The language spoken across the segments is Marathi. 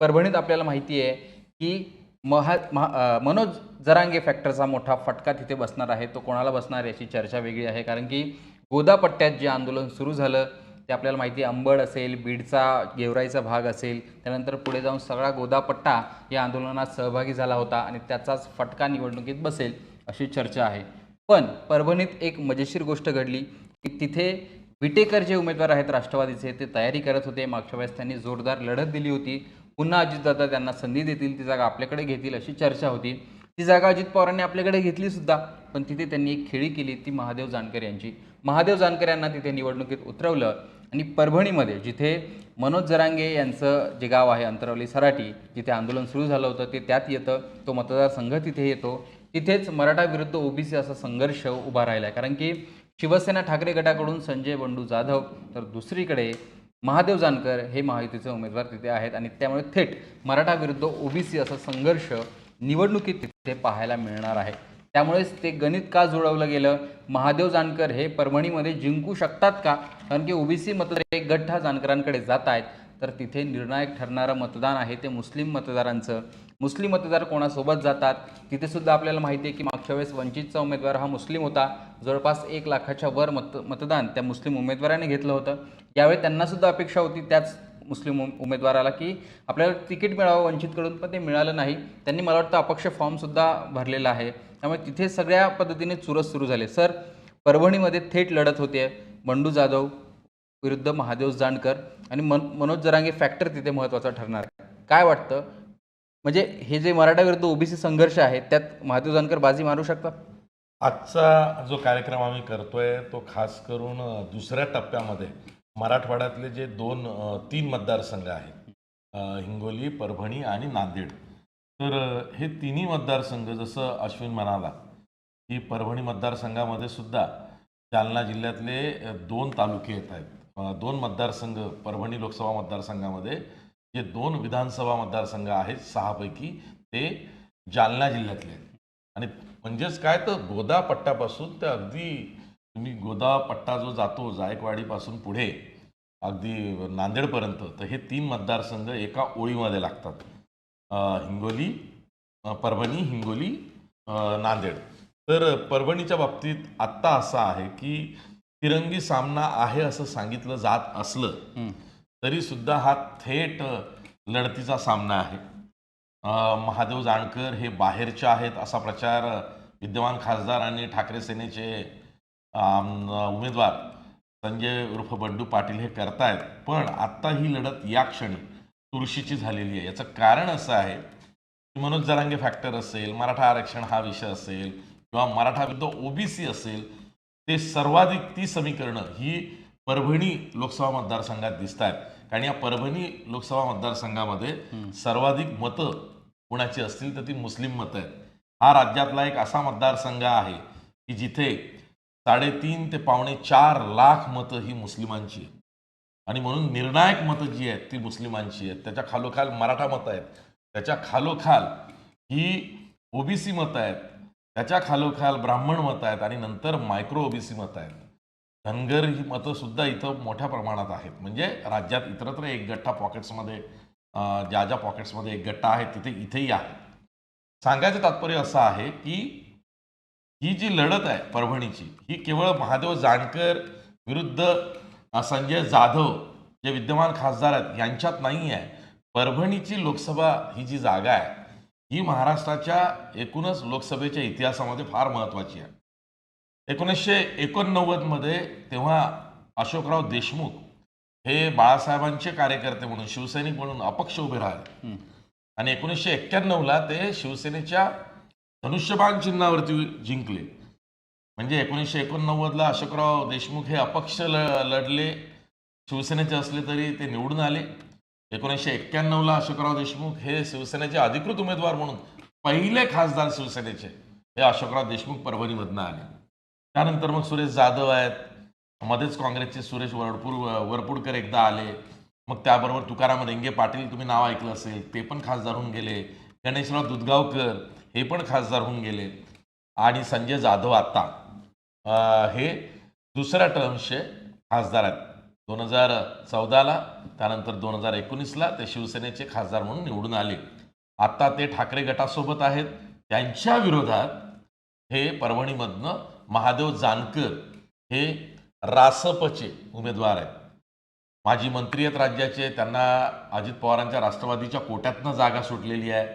परभणीत आपल्याला माहिती आहे की महा महा मनोज जरांगे फॅक्टरचा मोठा फटका तिथे बसणार आहे. तो कोणाला बसणार याची चर्चा वेगळी आहे. कारण की गोदापट्ट्यात जे आंदोलन सुरू झालं ते आपल्याला माहिती आहे अंबड असेल बीडचा गेवराईचा भाग असेल त्यानंतर पुढे जाऊन सगळा गोदापट्टा या आंदोलनात सहभागी झाला होता आणि त्याचाच फटका निवडणुकीत बसेल अशी चर्चा आहे. पण परभणीत एक मजेशीर गोष्ट घडली की तिथे विटेकर जे उमेदवार आहेत राष्ट्रवादीचे ते तयारी करत होते. मागच्या वेळेस त्यांनी जोरदार लढत दिली होती. पुन्हा अजितदादा त्यांना संधी देतील ती जागा आपल्याकडे घेतील अशी चर्चा होती. ती जागा अजित पवारांनी आपल्याकडे घेतली सुद्धा पण तिथे त्यांनी एक खेळी केली ती महादेव जानकर यांची. महादेव जानकर यांना तिथे निवडणुकीत उतरवलं आणि परभणीमध्ये जिथे मनोज जरांगे यांचं जे गाव आहे अंतरावली सराटी जिथे आंदोलन सुरू झालं होतं ते त्यात येतं. तो मतदारसंघ तिथे येतो. तिथेच मराठा विरुद्ध ओबीसी असा संघर्ष उभा राहिला आहे कारण की शिवसेना ठाकरे गटाकडून संजय बंडू जाधव तर दुसरीकडे महादेव जानकर हे महायुतीचे उमेदवार तिथे आहेत आणि त्यामुळे थेट मराठा विरुद्ध ओबीसी असा संघर्ष निवडणुकीत तिथे पाहायला मिळणार आहे. त्यामुळेच ते गणित का जुळवलं गेलं? महादेव जानकर हे परभणीमध्ये जिंकू शकतात का? कारण की ओबीसी मतदार एक गठ्ठा जानकरांकडे जात आहेत. तर तिथे निर्णायक ठरणारं मतदान आहे ते मुस्लिम मतदारांचं. मुस्लिम मतदार कोणासोबत जातात? तिथे सुद्धा आपल्याला माहिती आहे की मागच्या वेळेस वंचितचा उमेदवार हा मुस्लिम होता. जवळपास एक लाखाच्या वर मत मतदान त्या मुस्लिम उमेदवाराने घेतलं होतं. यावेळी त्यांनासुद्धा अपेक्षा होती त्याच मुस्लिम उम- उमेदवाराला की आपल्याला तिकीट मिळावं वंचितकडून पण ते मिळालं नाही. त्यांनी मला वाटतं अपक्ष फॉर्मसुद्धा भरलेला आहे. त्यामुळे तिथे सगळ्या पद्धतीने चुरस सुरू झाले. सर परभणीमध्ये थेट लढत होते. बंडू जाधव विरुद्ध महादेव जानकर आणि मन मनोज जरांगे फॅक्टर तिथे महत्त्वाचा ठरणार. आहे काय वाटतं? म्हणजे हे जे मराठा विरुद्ध ओबीसी संघर्ष आहे त्यात महादेव जानकर बाजी मारू शकतात? आजचा जो कार्यक्रम आम्ही करतोय तो खास करून दुसऱ्या टप्प्यामध्ये मराठवाड्यातले जे दोन तीन मतदारसंघ आहेत हिंगोली परभणी आणि नांदेड. तर हे तिन्ही मतदारसंघ जसं अश्विन म्हणाला की परभणी मतदारसंघामध्ये सुद्धा जालना जिल्ह्यातले दोन तालुके येत आहेत. दोन मतदारसंघ परभणी लोकसभा मतदारसंघामध्ये जे दोन विधानसभा मतदारसंघ आहेत सहापैकी ते जालना जिल्ह्यातले आहेत. आणि म्हणजेच काय तर गोदा पट्ट्यापासून ते अगदी तुम्ही गोदा पट्टा जो जातो जायकवाडीपासून पुढे अगदी नांदेडपर्यंत तर हे तीन मतदारसंघ एका ओळीमध्ये लागतात. हिंगोली परभणी हिंगोली नांदेड. तर परभणीच्या बाबतीत आत्ता असं आहे की तिरंगी सामना आहे असं सांगितलं जात असलं तरीसुद्धा हा थेट लढतीचा सामना आहे. महादेव जानकर हे बाहेरचे आहेत असा प्रचार विद्यमान खासदार आणि ठाकरे सेनेचे उमेदवार संजय उर्फ बंडू पाटील हे करतायत. पण आत्ता ही लढत या क्षणी तुळशीची झालेली आहे. याचं कारण असं आहे की मनोज जरांगे फॅक्टर असेल मराठा आरक्षण हा विषय असेल किंवा मराठा विरुद्ध ओबीसी असेल ते सर्वाधिक ती समीकरणं ही परभणी लोकसभा मतदारसंघात दिसत आहेत कारण या परभणी लोकसभा मतदारसंघामध्ये सर्वाधिक मतं कुणाची असतील तर ती मुस्लिम मतं आहेत. हा राज्यातला एक असा मतदारसंघ आहे की जिथे साडेतीन ते पावणे चार लाख मतं ही मुस्लिमांची आहेत. आणि म्हणून निर्णायक मतं जी आहेत ती मुस्लिमांची आहेत. त्याच्या खालोखाल मराठा मतं आहेत. त्याच्या खालोखाल ही ओबीसी मतं आहेत. त्याच्या खालोखाल ब्राह्मण मतं आहेत. आणि नंतर मायक्रो ओबीसी मतं आहेत. धनगर ही मतं सुद्धा इथं मोठ्या प्रमाणात आहेत. म्हणजे राज्यात इतरत्र एक गट्टा पॉकेट्समध्ये ज्या ज्या पॉकेट्समध्ये एक गट्टा आहे तिथे इथेही आहे. सांगायचं तात्पर्य असं आहे की ही जी लढत आहे परभणीची ही केवळ महादेव जानकर विरुद्ध संजय जाधव जे विद्यमान खासदार आहेत यांच्यात नाही आहे परभणीची लोकसभा ही जी जागा आहे ही महाराष्ट्राच्या एकूणच लोकसभेच्या इतिहासामध्ये फार महत्त्वाची आहे. एकोणीसशे एकोणनव्वदमध्ये तेव्हा अशोकराव देशमुख हे बाळासाहेबांचे कार्यकर्ते म्हणून शिवसैनिक म्हणून अपक्ष उभे राहिले. आणि एकोणीसशे एक्क्याण्णवला ते शिवसेनेच्या धनुष्यबाण चिन्हावरती जिंकले. म्हणजे एकोणीसशे एकोणनव्वदला अशोकराव देशमुख हे अपक्ष ल लढले. शिवसेनेचे असले तरी ते निवडून आले. एकोणीसशे एक्क्याण्णवला अशोकराव देशमुख हे शिवसेनेचे अधिकृत उमेदवार म्हणून पहिले खासदार शिवसेनेचे. हे अशोकराव देशमुख परभणीमधनं आले. त्यानंतर मग सुरेश जाधव आहेत. मध्येच काँग्रेसचे सुरेश वरपूर वरपुडकर एकदा आले. मग त्याबरोबर तुकाराम रेंगे पाटील तुम्ही नाव ऐकलं असेल. ते पण खासदार होऊन गेले. गणेशराव दुधगावकर हे पण खासदार होऊन गेले. आणि संजय जाधव आता. हे दुसऱ्या टर्म्सचे खासदार आहेत. दोन हजार चौदाला त्यानंतर दोन हजार एकोणीसला ते शिवसेनेचे खासदार म्हणून निवडून आले. आता ते ठाकरे गटासोबत आहेत. त्यांच्या विरोधात हे परभणीमधनं महादेव जानकर हे रासपचे उमेदवार आहेत. माजी मंत्री आहेत राज्याचे त्यांना अजित पवारांच्या राष्ट्रवादीच्या कोट्यातनं जागा सुटलेली आहे.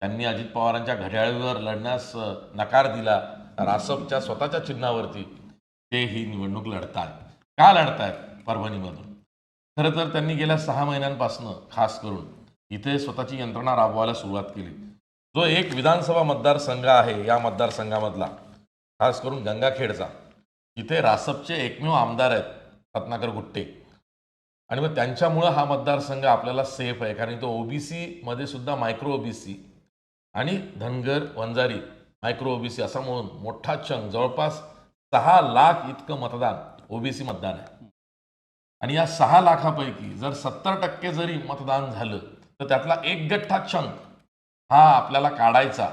त्यांनी अजित पवारांच्या घड्याळीवर लढण्यास नकार दिला. रासपच्या स्वतःच्या चिन्हावरती ते ही निवडणूक लढतात का लढतायत परभणीमधून? खरं तर त्यांनी गेल्या सहा महिन्यांपासून खास करून इथे स्वतःची यंत्रणा राबवायला सुरुवात केली. जो एक विधानसभा मतदारसंघ आहे या मतदारसंघामधला खास करून गंगाखेडचा. इथे रासपचे एकमेव आमदार आहेत रत्नाकर गुट्टे. आणि मग त्यांच्यामुळं हा मतदारसंघ आपल्याला सेफ आहे. कारण तो ओबीसीमध्ये सुद्धा मायक्रो ओबीसी आणि धनगर वंजारी मायक्रो ओबीसी असा म्हणून मोठा चंग जवळपास सहा लाख इतकं मतदान ओबीसी मतदान आहे. आणि या सहा लाखापैकी जर सत्तर टक्के जरी मतदान झालं तर त्यातला एक गठ्ठा चंग हा आपल्याला काढायचा.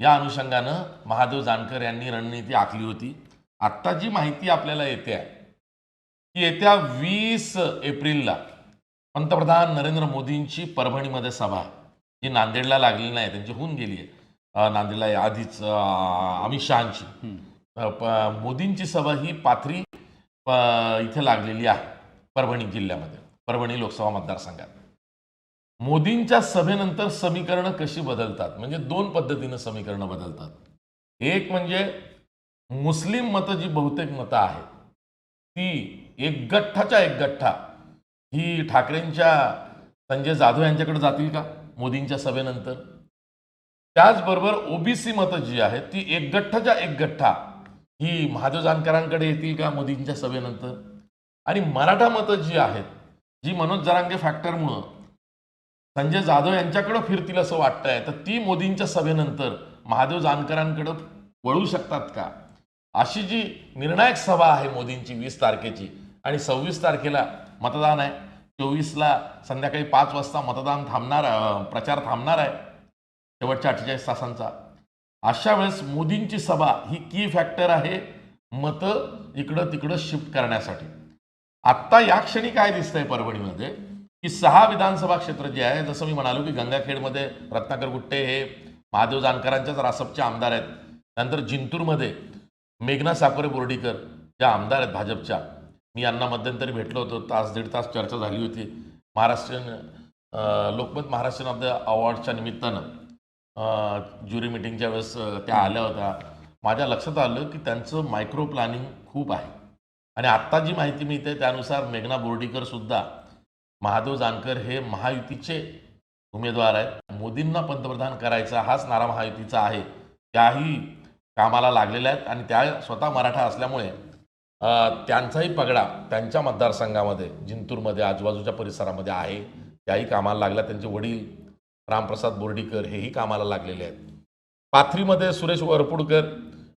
या अनुषंगानं महादेव जानकर यांनी रणनीती आखली होती. आत्ता जी माहिती आपल्याला येते आहे की येत्या वीस एप्रिलला. पंतप्रधान नरेंद्र मोदींची परभणीमध्ये सभा. जी नांदेडला लागलेली नाही त्यांची होऊन गेली आहे. नांदेडला आधीच अमित शहाची. मोदींची सभा ही पाथरी इथे लागलेली आहे परभणी जिल्ह्यामध्ये. परभणी लोकसभा मतदारसंघात. मोदींच्या सभेनंतर समीकरणं कशी बदलतात? म्हणजे दोन पद्धतीनं समीकरणं बदलतात. एक म्हणजे मुस्लिम मतं जी बहुतेक मतं आहेत ती एक गठ्ठाच्या एक गठ्ठा. ही ठाकरेंच्या संजय जाधव यांच्याकडे जातील का? मोदींच्या सभेनंतर. त्याचबरोबर ओबीसी मतं जी आहेत ती एक गठ्ठाच्या एक गठ्ठा. ही महादेव जानकरांकडे येतील का मोदींच्या सभेनंतर? आणि मराठा मतं जी आहेत जी मनोज जरांगे फॅक्टरमुळं संजय जाधव यांच्याकडे फिरतील असं वाटतंय. तर ती मोदींच्या सभेनंतर महादेव जानकरांकडे वळू शकतात का? अशी जी निर्णायक सभा आहे मोदींची वीस तारखेची आणि सव्वीस तारखेला मतदान आहे. चोवीसला संध्याकाळी पाच वाजता मतदान थांबणार प्रचार थांबणार आहे. शेवटच्या अठ्ठेचाळीस तासांचा. अशा वेळेस मोदींची सभा ही की फॅक्टर आहे मतं इकडं तिकडं शिफ्ट करण्यासाठी. आत्ता या क्षणी काय दिसतंय परभणीमध्ये? की सहा विधानसभा क्षेत्र जे आहे जसं मी म्हणालो की गंगाखेडमध्ये रत्नाकर गुट्टे हे महादेव जानकरांच्याच रासपचे आमदार आहेत. नंतर जिंतूरमध्ये मेघना साकोरे बोर्डीकर ज्या आमदार आहेत भाजपच्या. मी यांना मध्यंतरी भेटलो होतो. तास दीड तास चर्चा झाली होती. महाराष्ट्रीयन लोकमत महाराष्ट्रीयन ऑफ द अवॉर्डच्या निमित्तानं ज्युरी मिटिंगच्या वेळेस त्या आल्या होत्या. माझ्या लक्षात आलं की त्यांचं मायक्रो प्लॅनिंग खूप आहे. आणि आत्ता जी माहिती मिळते त्यानुसार मेघना बोर्डीकरसुद्धा महादेव जानकर हे महायुतीचे उमेदवार आहेत. मोदींना पंतप्रधान करायचा हाच नारा महायुतीचा आहे. त्याही कामाला लागलेल्या आहेत आणि त्या स्वतः मराठा असल्यामुळे त्यांचाही पगडा त्यांच्या मतदारसंघामध्ये जिंतूरमध्ये आजूबाजूच्या परिसरामध्ये आहे. त्याही कामाला लागल्या. त्यांचे वडील रामप्रसाद बोर्डीकर हेही कामाला लागलेले आहेत. पाथरीमध्ये सुरेश वरपुडकर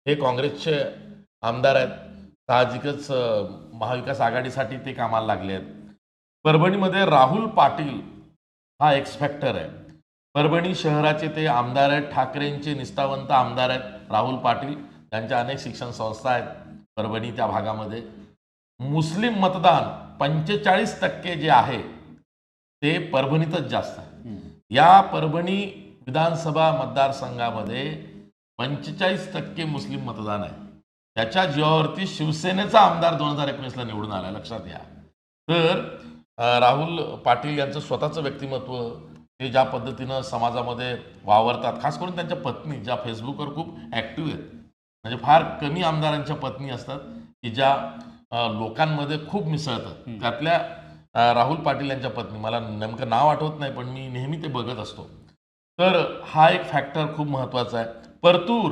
हे काँग्रेसचे आमदार आहेत. साहजिकच महाविकास आघाडीसाठी ते कामाला लागले आहेत. परभणीमध्ये राहुल पाटील हा एक्स फॅक्टर आहे. परभणी शहराचे ते आमदार आहेत ठाकरेंचे निष्ठावंत आमदार आहेत राहुल पाटील. त्यांच्या अनेक शिक्षण संस्था आहेत परभणी त्या भागामध्ये. मुस्लिम मतदान पंचेचाळीस टक्के जे आहे ते परभणीतच जास्त आहे. या परभणी विधानसभा मतदारसंघामध्ये पंचेचाळीस टक्के मुस्लिम मतदान आहे. त्याच्या जीवावरती शिवसेनेचा आमदार दोन हजार एकोणीसला निवडून आला लक्षात घ्या. तर राहुल पाटील यांचं स्वतःचं व्यक्तिमत्व ते ज्या पद्धतीनं समाजामध्ये वावरतात खास करून त्यांच्या पत्नी ज्या फेसबुकवर खूप ॲक्टिव्ह आहेत. म्हणजे फार कमी आमदारांच्या पत्नी असतात की ज्या लोकांमध्ये खूप मिसळतात. त्यातल्या राहुल पाटील यांच्या पत्नी. मला नेमकं नाव आठवत नाही पण मी नेहमी ते बघत असतो. तर हा एक फॅक्टर खूप महत्त्वाचा आहे. परतूर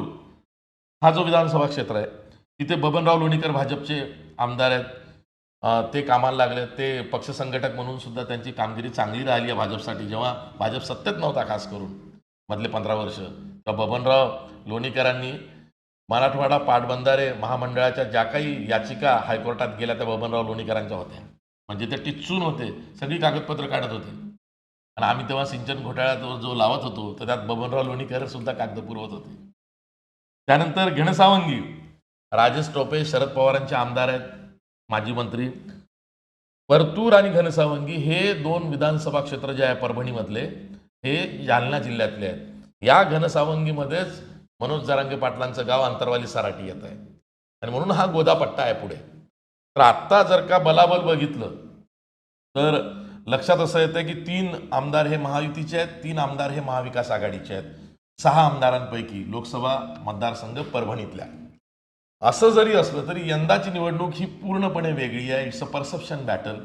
हा जो विधानसभा क्षेत्र आहे तिथे बबनराव लोणीकर भाजपचे आमदार आहेत. ते कामाला लागले. ते पक्ष संघटक म्हणून सुद्धा त्यांची कामगिरी चांगली राहिली आहे भाजपसाठी. जेव्हा भाजप सत्तेत नव्हता खास करून मधले पंधरा वर्ष. तर बबनराव लोणीकरांनी मराठवाडा पाटबंधारे महामंडळाच्या ज्या काही याचिका हायकोर्टात गेल्या त्या बबनराव लोणीकरांच्या होत्या. म्हणजे ते टिचून होते. सगळी कागदपत्र काढत होते. आणि आम्ही तेव्हा सिंचन घोटाळ्यात जो जो लावत होतो तर त्यात बबनराव लोणीकर सुद्धा कागद पुरवत होते. त्यानंतर घनसावंगी राजेश टोपे शरद पवारांचे आमदार आहेत. माजी मंत्री परतूर आणि घनसावंगी हे दोन विधानसभा क्षेत्र जे आहे परभणीमधले हे जालना जिल्ह्यातले आहेत. या घनसावंगीमध्येच मनोज जरांगे पाटलांचं गाव अंतरवाली सराटी येत आहे. आणि म्हणून हा गोदापट्टा आहे पुढे. तर आत्ता जर का बलाबल बघितलं तर लक्षात असं येतं की तीन आमदार हे महायुतीचे आहेत तीन आमदार हे महाविकास आघाडीचे आहेत. सहा आमदारांपैकी लोकसभा मतदारसंघ परभणीतल्या. असं जरी असलं तरी यंदाची निवडणूक ही पूर्णपणे वेगळी आहे. इट्स अ परसेप्शन बॅटल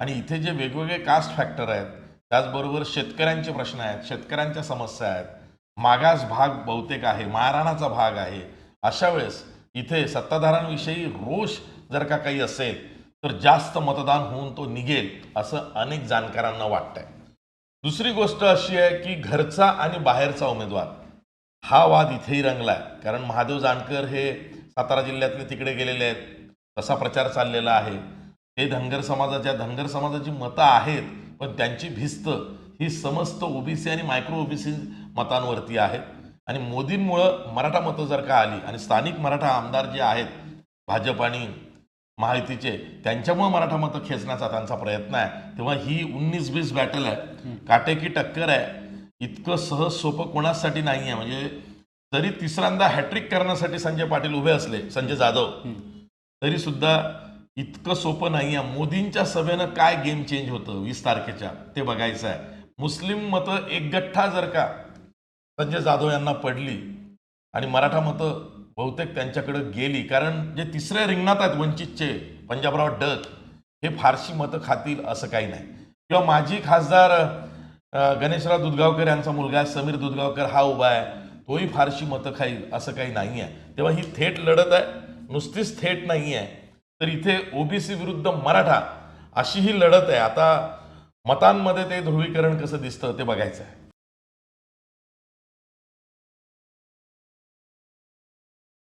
आणि इथे जे वेगवेगळे कास्ट फॅक्टर आहेत त्याचबरोबर शेतकऱ्यांचे प्रश्न आहेत शेतकऱ्यांच्या समस्या आहेत मागास भाग बहुतेक आहे महाराणाचा भाग आहे. अशा वेळेस इथे सत्ताधारांविषयी रोष जर का काही असेल तर जास्त मतदान होऊन तो निघेल असं अनेक जाणकारांना वाटतंय. दुसरी गोष्ट अशी आहे की घरचा आणि बाहेरचा उमेदवार हा वाद इथेही रंगलाय. कारण महादेव जानकर हे सातारा जिल्ह्यातले तिकडे गेलेले आहेत. तसा प्रचार चाललेला आहे. ते धनगर समाजाच्या धनगर समाजाची मतं आहेत पण त्यांची भिस्त ही समस्त ओबीसी आणि मायक्रो ओबीसी मतांवरती आहेत आणि मोदींमुळं मराठा मतं जर का आली आणि स्थानिक मराठा आमदार जे आहेत भाजप आणि महायुतीचे त्यांच्यामुळे मराठा मतं खेचण्याचा त्यांचा प्रयत्न आहे. तेव्हा ही उन्नीस बीस बॅटल आहे. काटेकी टक्कर आहे. इतकं सहज सोपं कोणासाठी नाही आहे म्हणजे जरी तिसऱ्यांदा हॅट्रिक करण्यासाठी संजय पाटील उभे असले संजय जाधव तरी सुद्धा इतकं सोपं नाही आहे मोदींच्या सभेनं काय गेम चेंज होतं वीस तारखेच्या? ते बघायचं आहे. मुस्लिम मतं एक गठ्ठा जर का संजय जाधव यांना पडली आणि मराठा मतं बहुतेक त्यांच्याकडे गेली कारण जे तिसऱ्या रिंगणात आहेत वंचितचे पंजाबराव डक हे फारशी मतं खातील असं काही नाही. किंवा माजी खासदार गणेशराव दुधगावकर यांचा मुलगा समीर दुधगावकर हा उभा आहे. तोही फारशी मतं खाईल असं काही नाही आहे. तेव्हा ही थेट लढत आहे नुसतीच थेट नाही आहे. तर इथे ओबीसी विरुद्ध मराठा अशी ही लढत आहे. आता मतांमध्ये ते ध्रुवीकरण कसं दिसतं ते बघायचं आहे.